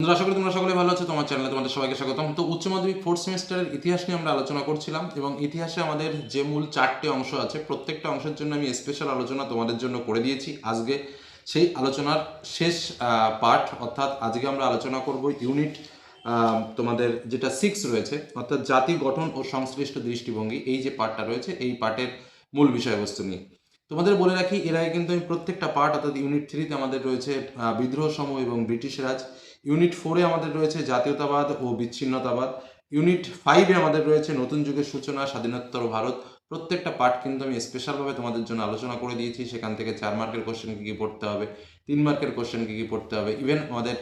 আশা করি তোমরা সকলে ভালো আছো, তোমার চ্যানেলে তোমাদের সবাইকে স্বাগতম। তো উচ্চ মাধ্যমিক ফোর্থ সেমিস্টারের ইতিহাস নিয়ে আমরা আলোচনা করছিলাম এবং ইতিহাসে আমাদের যে মূল চারটে অংশ আছে, প্রত্যেকটা অংশের জন্য আমি স্পেশাল আলোচনা তোমাদের জন্য করে দিয়েছি। আজকে সেই আলোচনার শেষ পার্ট অর্থাৎ আজকে আমরা আলোচনা করব ইউনিট তোমাদের যেটা সিক্স রয়েছে, অর্থাৎ জাতি গঠন ও সংশ্লিষ্ট দৃষ্টিভঙ্গি। এই যে পার্টটা রয়েছে, এই পার্টের মূল বিষয়বস্তু নিয়ে। তোমাদের বলে রাখি, এর আগে কিন্তু আমি প্রত্যেকটা পার্ট অর্থাৎ ইউনিট থ্রিতে আমাদের রয়েছে বিদ্রোহ সমূহ এবং ব্রিটিশ রাজ। ইউনিট ফোরে আমাদের রয়েছে জাতীয়তাবাদ ও বিচ্ছিন্নতাবাদ। ইউনিট ফাইভে আমাদের রয়েছে নতুন যুগের সূচনা, স্বাধীনোত্তর ভারত। প্রত্যেকটা পার্ট কিন্তু আমি স্পেশালভাবে তোমাদের জন্য আলোচনা করে দিয়েছি। সেখান থেকে চার মার্কের কোশ্চেন কী কী পড়তে হবে, তিন মার্কের কোশ্চেন কী কী পড়তে হবে। ইভেন আমাদের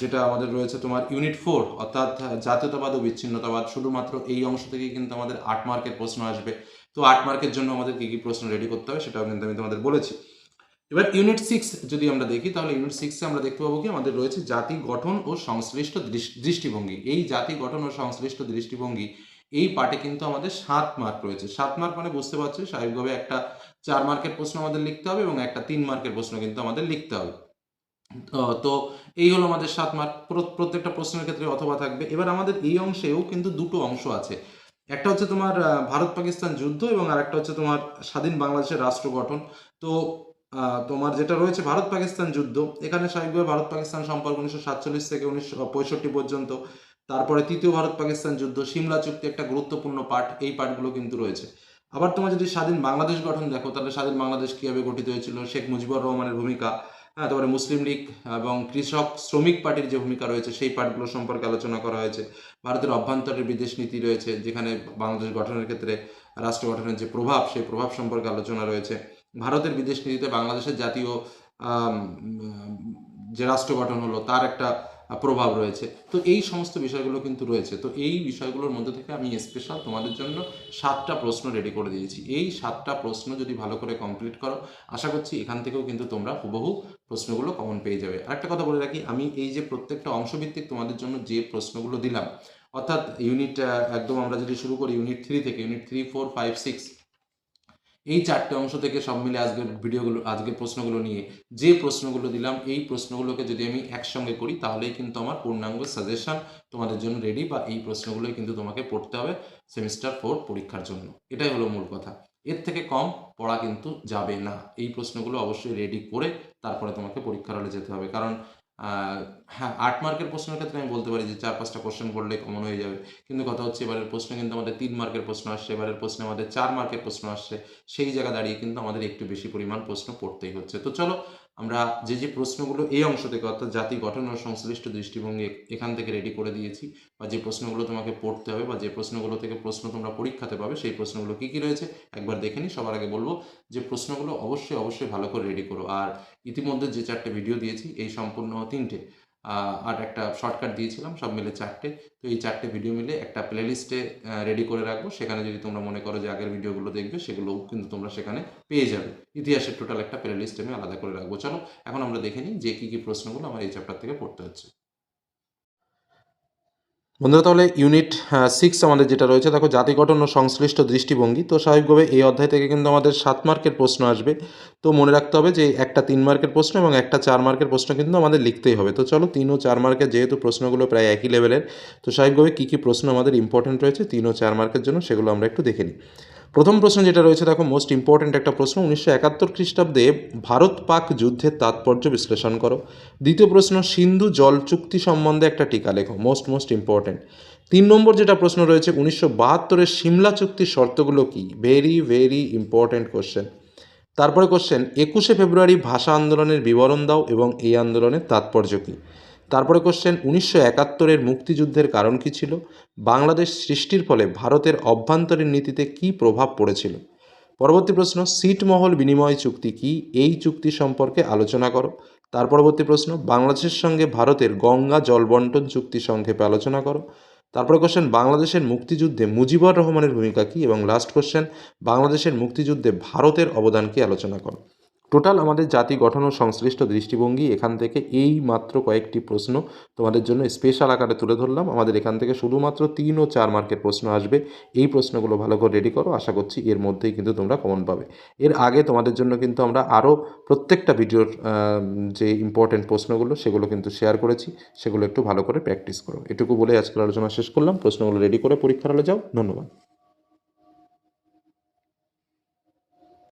যেটা আমাদের রয়েছে তোমার ইউনিট ফোর অর্থাৎ জাতীয়তাবাদ ও বিচ্ছিন্নতাবাদ, শুধুমাত্র এই অংশ থেকেই কিন্তু আমাদের আট মার্কের প্রশ্ন আসবে। তো আট মার্কের জন্য আমাদের কী কী প্রশ্ন রেডি করতে হবে সেটাও কিন্তু আমি তোমাদের বলেছি। এবার ইউনিট সিক্স যদি আমরা দেখি, তাহলে ইউনিট সিক্সে আমরা দেখতে পাবো কি, আমাদের রয়েছে জাতি গঠন ও সংশ্লিষ্ট দৃষ্টিভঙ্গি। এই জাতি গঠন ও সংশ্লিষ্ট দৃষ্টিভঙ্গি, এই পার্টে কিন্তু আমাদের সাত মার্ক রয়েছে। সাত মার্ক মানে বুঝতে পারছ, স্বাভাবিকভাবে একটা চার মার্কের প্রশ্ন আমাদের লিখতে হবে এবং একটা তিন মার্কের প্রশ্ন কিন্তু আমাদের লিখতে হবে। তো- এই হলো আমাদের সাত মার্ক প্র- প্রত্যেকটা প্রশ্নের ক্ষেত্রে অথবা থাকবে। এবার আমাদের এই অংশেও কিন্তু দুটো অংশ আছে। একটা হচ্ছে তোমার ভারত পাকিস্তান যুদ্ধ এবং আরেকটা হচ্ছে তোমার স্বাধীন বাংলাদেশের রাষ্ট্র গঠন। তো তোমার যেটা রয়েছে ভারত পাকিস্তান যুদ্ধ, এখানে স্বাভাবিকভাবে ভারত পাকিস্তান সম্পর্ক উনিশশো সাতচল্লিশ থেকে উনিশশো পঁয়ষট্টি পর্যন্ত। তারপরে তৃতীয় ভারত পাকিস্তান যুদ্ধ, সিমলা চুক্তি একটা গুরুত্বপূর্ণ পার্ট এই পার্টগুলো কিন্তু রয়েছে। আবার তোমার যদি স্বাধীন বাংলাদেশ গঠন দেখো, তাহলে স্বাধীন বাংলাদেশ কীভাবে গঠিত হয়েছিল, শেখ মুজিবুর রহমানের ভূমিকা হ্যাঁ তারপরে মুসলিম লীগ এবং কৃষক শ্রমিক পার্টির যে ভূমিকা রয়েছে, সেই পার্টগুলো সম্পর্কে আলোচনা করা হয়েছে। ভারতের অভ্যন্তরের বিদেশ নীতি রয়েছে, যেখানে বাংলাদেশ গঠনের ক্ষেত্রে, রাষ্ট্র গঠনের যে প্রভাব, সেই প্রভাব সম্পর্কে আলোচনা রয়েছে। ভারতের বিদেশ নীতিতে বাংলাদেশের জাতীয় যে রাষ্ট্র গঠন হলো, তার একটা প্রভাব রয়েছে। তো এই সমস্ত বিষয়গুলো কিন্তু রয়েছে। তো এই বিষয়গুলোর মধ্যে থেকে আমি স্পেশাল তোমাদের জন্য সাতটা প্রশ্ন রেডি করে দিয়েছি। এই সাতটা প্রশ্ন যদি ভালো করে কমপ্লিট করো, আশা করছি এখান থেকেও কিন্তু তোমরা হুবহু প্রশ্নগুলো কমন পেয়ে যাবে। আরেকটা কথা বলে রাখি, আমি এই যে প্রত্যেকটা অংশভিত্তিক তোমাদের জন্য যে প্রশ্নগুলো দিলাম, অর্থাৎ ইউনিট একদম আমরা যদি শুরু করি ইউনিট থ্রি থেকে unit three four five six এই চারটে অংশ থেকে সব মিলে আজকের ভিডিওগুলো, আজকের প্রশ্নগুলো নিয়ে যে প্রশ্নগুলো দিলাম, এই প্রশ্নগুলোকে যদি আমি একসঙ্গে করি, তাহলেই কিন্তু আমার পূর্ণাঙ্গ সাজেশন তোমাদের জন্য রেডি বা এই প্রশ্নগুলোই কিন্তু তোমাকে পড়তে হবে সেমিস্টার ফোর পরীক্ষার জন্য। এটাই হলো মূল কথা। এর থেকে কম পড়া কিন্তু যাবে না। এই প্রশ্নগুলো অবশ্যই রেডি করে তারপরে তোমাকে পরীক্ষার হলে যেতে হবে। কারণ হ্যাঁ আট মার্কের প্রশ্নের ক্ষেত্রে আমি বলতে পারি যে চার পাঁচটা কোশ্চেন করলে কমন হয়ে যাবে। কিন্তু কথা হচ্ছে এবারের প্রশ্ন কিন্তু আমাদের তিন মার্কের প্রশ্ন আসছে, এবারের প্রশ্নে আমাদের চার মার্কের প্রশ্ন আসছে। সেই জায়গা দাঁড়িয়ে কিন্তু আমাদের একটু বেশি পরিমাণ প্রশ্ন পড়তেই হচ্ছে। তো চলো আমরা যে যে প্রশ্নগুলো এই অংশ থেকে, অর্থাৎ জাতি গঠন ও সংশ্লিষ্ট দৃষ্টিভঙ্গি এখান থেকে রেডি করে দিয়েছি বা যে প্রশ্নগুলো তোমাকে পড়তে হবে বা যে প্রশ্নগুলো থেকে প্রশ্ন তোমরা পরীক্ষাতে পাবে, সেই প্রশ্নগুলো কী কী রয়েছে একবার দেখে নিই। সবার আগে বলব যে প্রশ্নগুলো অবশ্যই অবশ্যই ভালো করে রেডি করো। আর ইতিমধ্যে যে চারটে ভিডিও দিয়েছি, এই সম্পূর্ণ তিনটে। আর একটা শর্টকাট দিয়েছিলাম, সব মিলে চারটে। তো এই চারটে ভিডিও মিলে একটা প্লেলিস্টে রেডি করে রাখব। সেখানে যদি তোমরা মনে করো যে আগের ভিডিওগুলো দেখবে, সেগুলোও কিন্তু তোমরা সেখানে পেয়ে যাবে। ইতিহাসের টোটাল একটা প্লেলিস্ট আমি আলাদা করে রাখব। চলো, এখন আমরা দেখে নিই যে কী কী প্রশ্নগুলো আমার এই চ্যাপ্টার থেকে পড়তে হচ্ছে। বন্ধুরা, তাহলে ইউনিট সিক্স আমাদের যেটা রয়েছে, দেখো জাতি গঠন ও সংশ্লিষ্ট দৃষ্টিভঙ্গি। তো স্বাভাবিকভাবে এই অধ্যায় থেকে কিন্তু আমাদের সাত মার্কের প্রশ্ন আসবে। তো মনে রাখতে হবে যে একটা তিন মার্কের প্রশ্ন এবং একটা চার মার্কের প্রশ্ন কিন্তু আমাদের লিখতেই হবে। তো চলো তিন ও চার মার্কের যেহেতু প্রশ্নগুলো প্রায় একই লেভেলের তো স্বাভাবিকভাবে কী কী প্রশ্ন আমাদের ইম্পর্টেন্ট রয়েছে, তিন ও চার মার্কের জন্য সেগুলো আমরা একটু দেখে নিই। প্রথম প্রশ্ন যেটা রয়েছে, দেখো মোস্ট ইম্পর্ট্যান্ট একটা প্রশ্ন, উনিশশো একাত্তর খ্রিস্টাব্দে ভারত পাক যুদ্ধের তাৎপর্য বিশ্লেষণ করো। দ্বিতীয় প্রশ্ন, সিন্ধু জল চুক্তি সম্বন্ধে একটা টিকা লেখো মোস্ট মোস্ট ইম্পর্ট্যান্ট তিন নম্বর যেটা প্রশ্ন রয়েছে, উনিশশো বাহাত্তরের সিমলা চুক্তির শর্তগুলো কি? ভেরি ভেরি ইম্পর্ট্যান্ট কোশ্চেন তারপরে কোশ্চেন একুশে ফেব্রুয়ারি ভাষা আন্দোলনের বিবরণ দাও এবং এই আন্দোলনের তাৎপর্য কী? তারপরে কোশ্চেন উনিশশো একাত্তরের মুক্তিযুদ্ধের কারণ কী ছিল? বাংলাদেশ সৃষ্টির ফলে ভারতের অভ্যন্তরীণ নীতিতে কী প্রভাব পড়েছিল? পরবর্তী প্রশ্ন, সিটমহল বিনিময় চুক্তি কি? এই চুক্তি সম্পর্কে আলোচনা করো। তার পরবর্তী প্রশ্ন, বাংলাদেশের সঙ্গে ভারতের গঙ্গা জলবন্টন চুক্তি সংক্ষেপে আলোচনা করো। তারপরে কোশ্চেন বাংলাদেশের মুক্তিযুদ্ধে মুজিবুর রহমানের ভূমিকা কী? এবং লাস্ট কোশ্চেন বাংলাদেশের মুক্তিযুদ্ধে ভারতের অবদান কি? আলোচনা করো। টোটাল আমাদের জাতি গঠন ও সংশ্লিষ্ট দৃষ্টিভঙ্গি এখান থেকে এই মাত্র কয়েকটি প্রশ্ন তোমাদের জন্য স্পেশাল আকারে তুলে ধরলাম। আমাদের এখান থেকে শুধুমাত্র তিন ও চার মার্কের প্রশ্ন আসবে। এই প্রশ্নগুলো ভালো করে রেডি করো। আশা করছি এর মধ্যেই কিন্তু তোমরা কমন পাবে। এর আগে তোমাদের জন্য কিন্তু আমরা আরও প্রত্যেকটা ভিডিওর যে ইম্পর্টেন্ট প্রশ্নগুলো সেগুলো কিন্তু শেয়ার করেছি। সেগুলো একটু ভালো করে প্র্যাকটিস করো। এটুকু বলে আজকের আলোচনা শেষ করলাম। প্রশ্নগুলো রেডি করে পরীক্ষার হলে যাও। ধন্যবাদ।